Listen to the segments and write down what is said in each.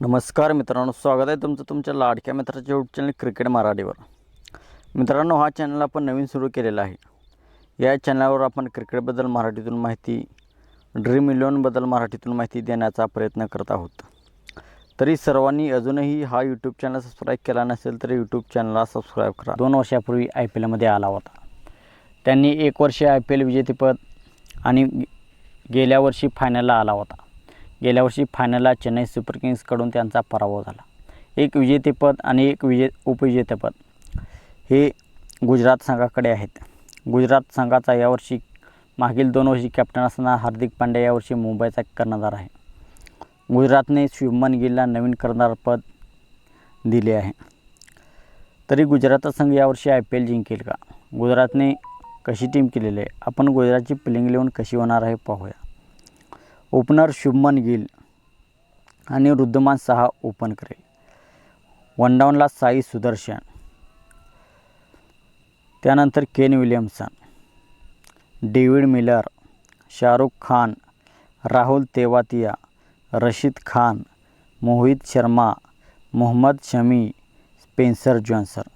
नमस्कार मित्रांनो स्वागत आहे तुमचं तुमच्या लाडक्या मित्राच्या यूट्यूब चॅनल क्रिकेट मराठीवर. मित्रांनो हा चॅनल आपण नवीन सुरू केलेला आहे. या चॅनलवर आपण क्रिकेटबद्दल मराठीतून माहिती ड्रीम इलेवनबद्दल मराठीतून माहिती देण्याचा प्रयत्न करत आहोत. तरी सर्वांनी अजूनही हा यूट्यूब चॅनल सबस्क्राईब केला नसेल तर यूट्यूब चॅनलला सबस्क्राईब करा. दोन वर्षापूर्वी आय पी एलमध्ये आला होता. त्यांनी एक वर्ष आय पी एल विजेतेपद आणि गेल्या वर्षी फायनलला आला होता. गेल्या वर्षी फायनलला चेन्नई सुपर किंग्सकडून त्यांचा पराभव झाला. एक विजेतेपद आणि एक विजे उपविजेतेपद हे गुजरात संघाकडे आहेत. गुजरात संघाचा यावर्षी मागील दोन वर्षी कॅप्टन असताना हार्दिक पांड्या यावर्षी मुंबईचा कर्णधार आहे. गुजरातने शुभमन गिलला नवीन कर्णधारपद दिले आहे. तरी गुजरातचा संघ यावर्षी आय पी एल जिंकेल का? गुजरातने कशी टीम केलेली आहे? आपण गुजरातची प्लेइंग इलेवन कशी होणार आहे पाहूया. ओपनर शुभमन गिल आणि रुद्धमान सहा ओपन करेल. वन डाऊनला साई सुदर्शन. त्यानंतर Kane Williamson David Miller Shahrukh Khan Rahul Tewatia Rashid Khan Mohit Sharma Mohammed Shami Spencer Johnson.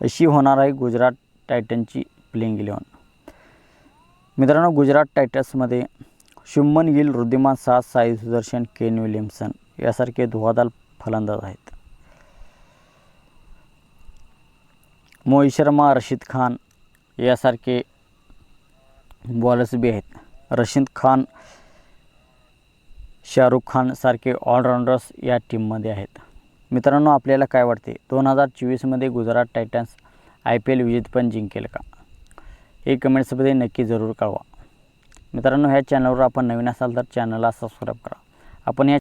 अशी होणार आहे गुजरात टायटनची प्लेइंग इलेवन मित्रांनो गुजरात टायटन्समध्ये शुभमन गिल वृद्धिमान साह साई सुदर्शन केन विलियमसन यासारखे धुवादार फलंदाज आहेत. मोहित शर्मा रशीद खान यासारखे बॉलर्स बी आहेत. रशीद खान शाहरुख खान सारखे ऑलराऊंडर्स या टीममध्ये आहेत. मित्रांनो आपल्याला काय वाटते? दोन हजार चोवीसमध्ये Gujarat Titans I P L विजेतपण जिंकेल का? हे कमेंट्समध्ये नक्की जरूर कळवा. मित्रांनो ह्या चॅनलवर आपण नवीन असाल तर चॅनलला सबस्क्राईब करा. आपण या